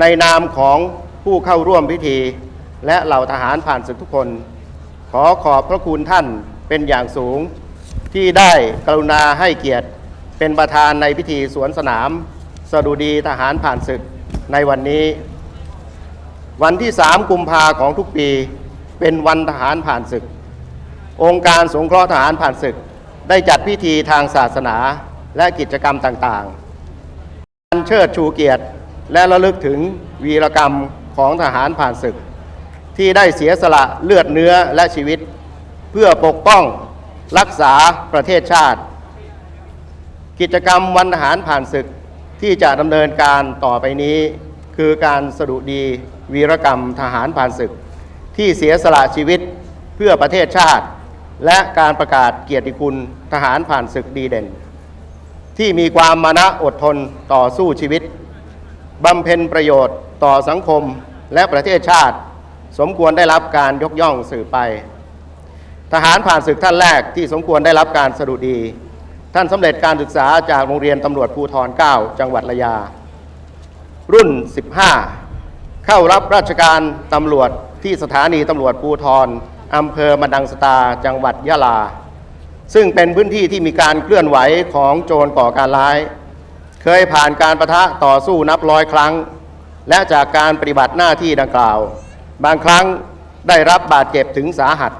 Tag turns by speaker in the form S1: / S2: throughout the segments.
S1: ในนามของผู้เข้าร่วมพิธี และเหล่าทหารผ่านศึกทุกคน ขอขอบพระคุณท่านเป็นอย่างสูง ที่ได้กรุณาให้เกียรติเป็นประธานในพิธีสวนสนาม สดุดีทหารผ่านศึกในวันนี้ วันที่ 3 กุมภาของทุกปี เป็นวันทหารผ่านศึก องค์การสงเคราะห์ทหารผ่านศึก ได้จัดพิธีทางศาสนาและกิจกรรมต่างๆการเชิดชูเกียรติ และระลึกถึงวีรกรรมของทหารผ่านศึก ที่ได้เสียสละเลือดเนื้อและชีวิต เพื่อปกป้องรักษาประเทศชาติ กิจกรรมวันทหารผ่านศึกที่จะดำเนินการต่อไปนี้ คือการสดุดีวีรกรรมทหารผ่านศึก ที่เสียสละชีวิตเพื่อประเทศชาติ และการประกาศเกียรติคุณทหารผ่านศึกดีเด่น ที่มีความมานะอดทนต่อสู้ชีวิต บำเพ็ญประโยชน์ต่อสังคมและประเทศชาติ สมควรได้รับการยกย่องสืบไป ทหารผ่านศึกท่านแรกที่สมควรได้รับการสดุดี ท่านสำเร็จการศึกษาจากโรงเรียนตำรวจภูธร9 จังหวัดระยา รุ่น 15 เข้ารับราชการตำรวจที่สถานีตำรวจภูธรอำเภอมะดังสตาจังหวัดยะลา ซึ่งเป็นพื้นที่ที่มีการเคลื่อนไหวของโจรก่อการร้าย เคยผ่านการประทะต่อสู้นับร้อยครั้ง และจากการปฏิบัติหน้าที่ดังกล่าว บางครั้งได้รับบาดเจ็บถึงสาหัส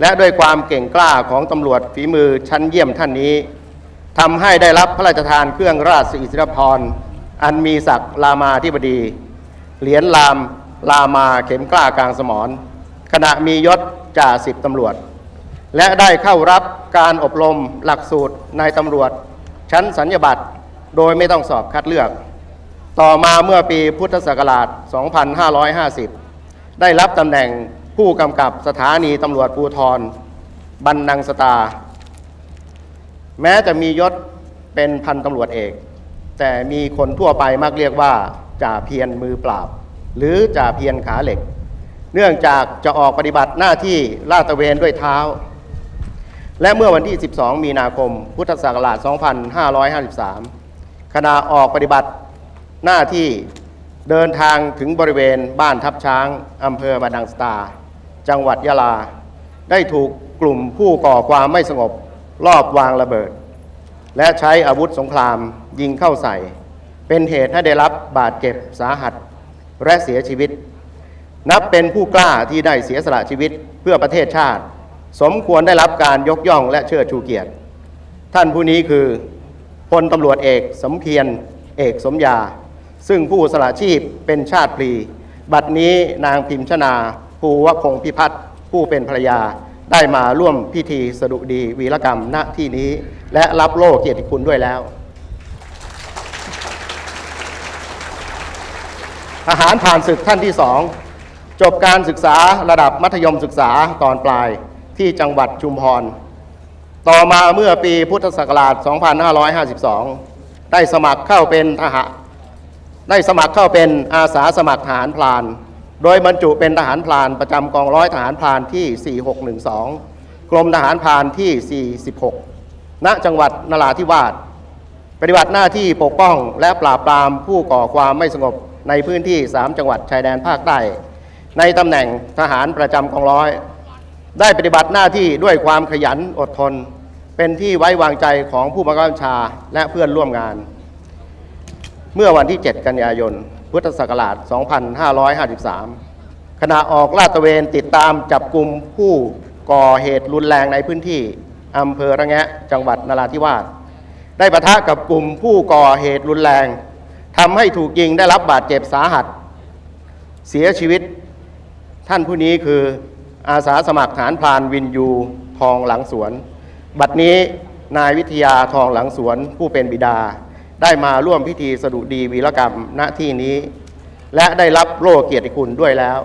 S1: และด้วยความเก่งกล้าของตำรวจฝีมือชั้นเยี่ยมท่านนี้ทำให้ได้รับพระราชทานเครื่องราชอิสริยาภรอันมีศักดิ์รามาธิบดี เหรียญรามรามาเข็มกล้ากลางสมรขณะมียศจ่าสิบตำรวจ และได้เข้ารับการอบรมหลักสูตรนายตำรวจ ชั้นสัญญบัตร โดยไม่ต้องสอบคัดเลือก ต่อมาเมื่อปีพุทธศักราช 2550 ได้รับตำแหน่งผู้กำกับสถานีตำรวจภูธรบันนังสตา แม้จะมียศเป็นพันตำรวจเอก แต่มีคนทั่วไปมักเรียกว่าจ่าเพียรมือปราบ หรือจ่าเพียรขาเหล็ก เนื่องจากจะออกปฏิบัติหน้าที่ลาดตระเวนด้วยเท้า และเมื่อวันที่ 12 มีนาคม พุทธศักราช 2553 ขณะออกปฏิบัติหน้าที่เดินทางถึงบริเวณบ้านทับช้างอำเภอมาดังสตา จังหวัดยะลา ได้ถูกกลุ่มผู้ก่อความไม่สงบลอบวางระเบิด และใช้อาวุธสงครามยิงเข้าใส่ เป็นเหตุให้ได้รับบาดเจ็บสาหัสและเสียชีวิต นับเป็นผู้กล้าที่ได้เสียสละชีวิตเพื่อประเทศชาติ สมควรได้รับการยกย่องและเชิดชูเกียรติ ท่านผู้นี้คือ พลตำรวจเอกสมเพียรเอกสมยา ซึ่งผู้สละชีพเป็นชาติพลีบัดนี้นางพิมชนาภูวพงศ์พิพัฒน์ผู้เป็นภรรยาได้มาร่วมพิธีสดุดีวีรกรรมณที่นี้ และรับโล่เกียรติคุณด้วยแล้ว ทหารผ่านศึกท่านที่สองจบการศึกษาระดับมัธยมศึกษาตอนปลายที่จังหวัดชุมพร ต่อมาเมื่อปีพุทธศักราช 2552 ได้สมัครเข้าเป็นทหารได้สมัครเข้าเป็นอาสาสมัครทหารพลาน โดยบรรจุเป็นทหารพลานประจำกองร้อยทหารพลานที่ 4612 กรมทหารพลานที่ 46 ณ จังหวัดนราธิวาส ปฏิบัติหน้าที่ปกป้องและปราบปรามผู้ก่อความไม่สงบในพื้นที่ 3 จังหวัดชายแดนภาคใต้ ในตำแหน่งทหารประจำกองร้อย ได้ปฏิบัติหน้าที่ด้วยความขยันอดทน เป็นที่ไว้วางใจของผู้บังคับบัญชาและเพื่อนร่วมงาน เมื่อวันที่ 7 กันยายน พุทธศักราช 2553 ขณะออกลาดตระเวนติดตามจับกลุ่มผู้ก่อเหตุรุนแรงในพื้นที่อำเภอระแงะจังหวัดนราธิวาสได้ปะทะกับกลุ่มผู้ก่อเหตุรุนแรงทำให้ถูกยิงได้รับบาดเจ็บสาหัส เสียชีวิต ท่านผู้นี้คือ อาสาสมัครฐานพรานวินยูทองหลังสวน บัดนี้นายวิทยาทองหลังสวนผู้เป็นบิดา ได้มาร่วมพิธีสดุดีวีรกรรมณที่นี้ และได้รับโล่เกียรติคุณด้วยแล้ว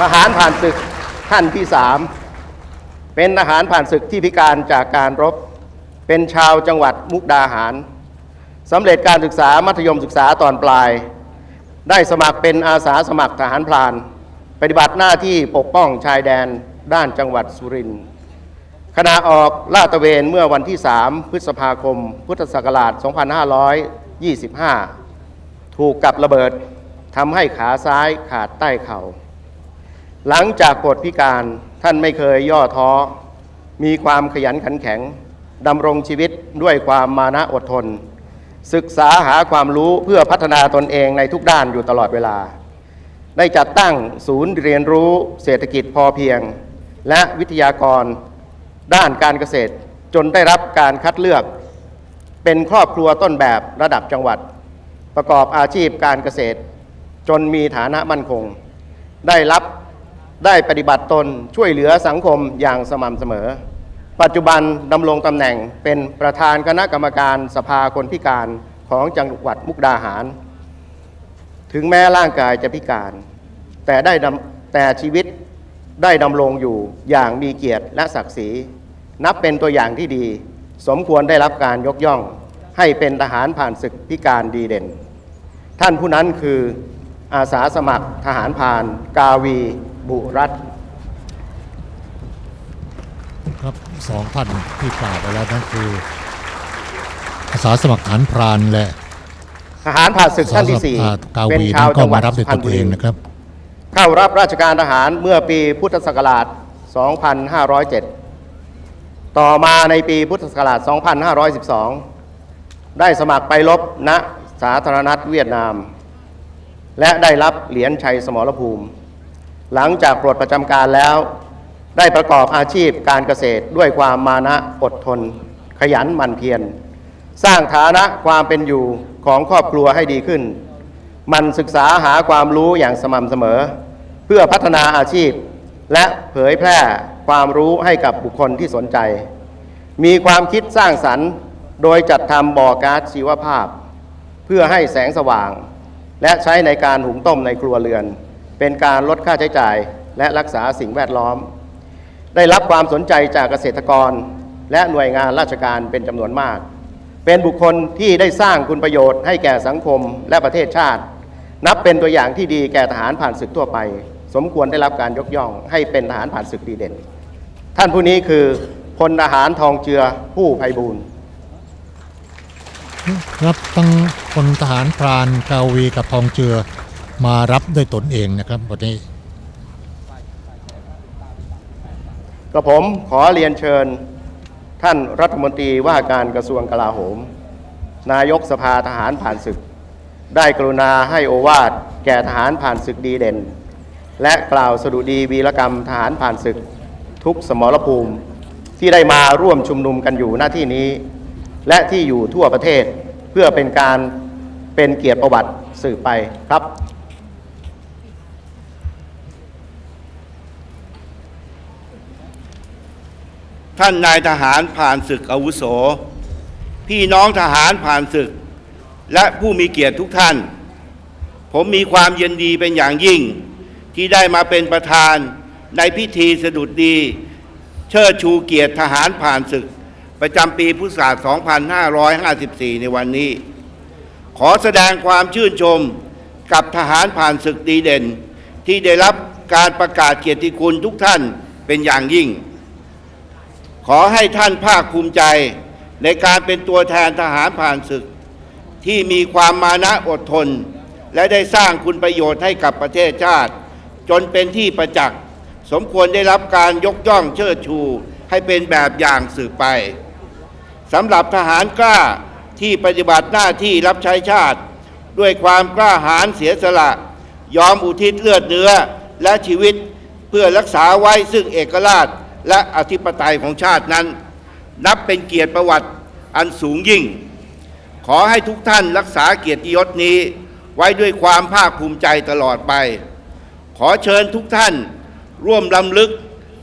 S1: ทหารผ่านศึกท่านที่สามเป็นทหารผ่านศึกที่พิการจากการรบ เป็นชาวจังหวัดมุกดาหารสำเร็จการศึกษามัธยมศึกษาตอนปลาย ได้สมัครเป็นอาสาสมัครทหารพราน ปฏิบัติหน้าที่ปกป้องชายแดนด้านจังหวัดสุรินทร์ขณะออกลาดตระเวนเมื่อวันที่ 3 พฤษภาคม พุทธศักราช 2525 ถูกกับระเบิดทำให้ขาซ้ายขาดใต้เข่า หลังจากปลดพิการท่านไม่เคยย่อท้อ มีความขยันขันแข็งดำรงชีวิตด้วยความมานะอดทน ศึกษาหาความรู้เพื่อพัฒนาตนเองในทุกด้านอยู่ตลอดเวลา ได้จัดตั้งศูนย์เรียนรู้เศรษฐกิจพอเพียง และวิทยากร ด้านการเกษตร จนได้รับการคัดเลือก เป็นครอบครัวต้นแบบระดับจังหวัด ประกอบอาชีพการเกษตร จนมีฐานะมั่นคง ได้รับได้ปฏิบัติตนช่วยเหลือสังคมอย่างสม่ำเสมอ ปัจจุบันดำรงตำแหน่งเป็นประธานคณะกรรมการสภาคนพิการของจังหวัดมุกดาหาร ถึงแม้ร่างกายจะพิการ แต่ได้แต่ชีวิตได้ดำรงอยู่อย่างมีเกียรติและศักดิ์ศรี นับเป็นตัวอย่างที่ดี สมควรได้รับการยกย่อง ให้เป็นทหารผ่านศึกพิการดีเด่น ท่านผู้นั้นคืออาสาสมัครทหารพรานกาวี บุรัตน์
S2: ครับสองท่านที่กล่าวไปแล้วนั่นคืออาสาสมัครฐานพรานและ
S1: ทหารผ่านศึก
S2: อาสา
S1: ท่าน
S2: ส
S1: ที่
S2: มัคร
S1: สี่
S2: อ่าาก
S1: เป็น
S2: วี
S1: ชา
S2: นั้
S1: วน
S2: ก็
S1: จังหวั
S2: มา
S1: ด
S2: รับด้วย
S1: สุพร
S2: ต
S1: รณ
S2: น
S1: บุ
S2: เอ
S1: รี
S2: งนะครับ
S1: เข้ารับราชการทหารเมื่อปีพุทธศักราช 2507 ต่อมาในปีพุทธศักราช 2512 ได้สมัครไปรบณสาธารณรัฐเวียดนาม และได้รับเหรียญชัยสมรภูมิ หลังจากปลดประจำการแล้ว ได้ประกอบอาชีพการเกษตรด้วยความมานะอดทน ขยันหมั่นเพียรสร้างฐานะความเป็นอยู่ของครอบครัวให้ดีขึ้น มันศึกษาหาความรู้อย่างสม่ำเสมอ เพื่อพัฒนาอาชีพ และเผยแพร่ความรู้ให้กับบุคคลที่สนใจ มีความคิดสร้างสรรค์ โดยจัดทำบ่อก๊าซชีวภาพ เพื่อให้แสงสว่าง และใช้ในการหุงต้มในครัวเรือน เป็นการลดค่าใช้จ่ายและรักษาสิ่งแวดล้อม ได้รับความสนใจจากเกษตรกร และหน่วยงานราชการเป็นจำนวนมาก เป็นบุคคลที่ได้สร้างคุณประโยชน์ให้แก่สังคมและประเทศชาติ นับเป็นตัวอย่างที่ดีแก่ทหารผ่านศึกทั่วไป สมควรได้รับการยกย่อง ให้เป็นทหารผ่านศึกดีเด่น ท่านผู้นี้คือพลทหารทองเจือผู้ไพบูล
S2: รับทั้งพลทหารพรานกาวีกับทองเจือมารับด้วยตนเองนะครับวันนี้
S1: กระผมขอเรียนเชิญท่านรัฐมนตรีว่าการกระทรวงกลาโหม นายกสภาทหารผ่านศึก ได้กรุณาให้โอวาทแก่ทหารผ่านศึกดีเด่น และกล่าวสดุดีวีรกรรมทหารผ่านศึก ทุกสมรภูมิที่ได้มาร่วมชุมนุมกันอยู่หน้าที่นี้ และที่อยู่ทั่วประเทศเพื่อเป็นการเป็นเกียรติประวัติสืบไปครับ
S3: ท่านนายทหารผ่านศึกอาวุโส พี่น้องทหารผ่านศึก และผู้มีเกียรติทุกท่าน ผมมีความยินดีเป็นอย่างยิ่ง ที่ได้มาเป็นประธานในพิธีสะดุดดี เชิดชูเกียรติทหารผ่านศึก ประจำปีพุทธศักราช 2554 ในวันนี้ ขอแสดงความชื่นชมกับทหารผ่านศึกดีเด่น ที่ได้รับการประกาศเกียรติคุณทุกท่านเป็นอย่างยิ่ง ขอให้ท่านภาคภูมิใจในการเป็นตัวแทนทหารผ่านศึก ที่มีความมานะอดทน และได้สร้างคุณประโยชน์ให้กับประเทศชาติ จนเป็นที่ประจักษ์สมควรได้รับการยกย่องเชิดชู ให้เป็นแบบอย่างสืบไปสำหรับทหารกล้าที่ปฏิบัติหน้าที่รับใช้ชาติ ด้วยความกล้าหาญเสียสละ ยอมอุทิศเลือดเนื้อและชีวิตเพื่อรักษาไว้ซึ่งเอกราช และอธิปไตยของชาตินั้น นับเป็นเกียรติประวัติอันสูงยิ่ง ขอให้ทุกท่านรักษาเกียรติยศนี้ไว้ด้วยความภาคภูมิใจตลอดไป ขอเชิญทุกท่านร่วมลำลึก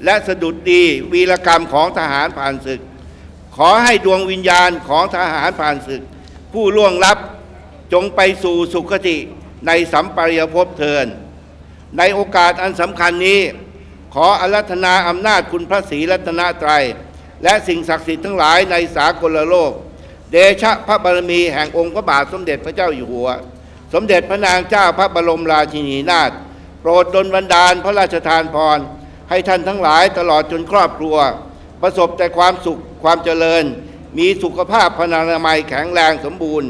S3: และสะดุดดีวีรกรรมของทหารผ่านศึก ขอให้ดวงวิญญาณของทหารผ่านศึก ผู้ล่วงลับจงไปสู่สุคติในสัมปรายภพเทิน ในโอกาสอันสำคัญนี้ ขออารัธนาอำนาจคุณพระศรีรัตนตรัย และสิ่งศักดิ์สิทธิ์ทั้งหลายในสากลโลก เดชะพระบารมีแห่งองค์พระบาทสมเด็จพระเจ้าอยู่หัว สมเด็จพระนางเจ้าพระบรมราชินีนาถโปรดดลบันดาลพระราชทานพร ให้ท่านทั้งหลายตลอดจนครอบครัว ประสบแต่ความสุขความเจริญ มีสุขภาพพนานามัยแข็งแรงสมบูรณ์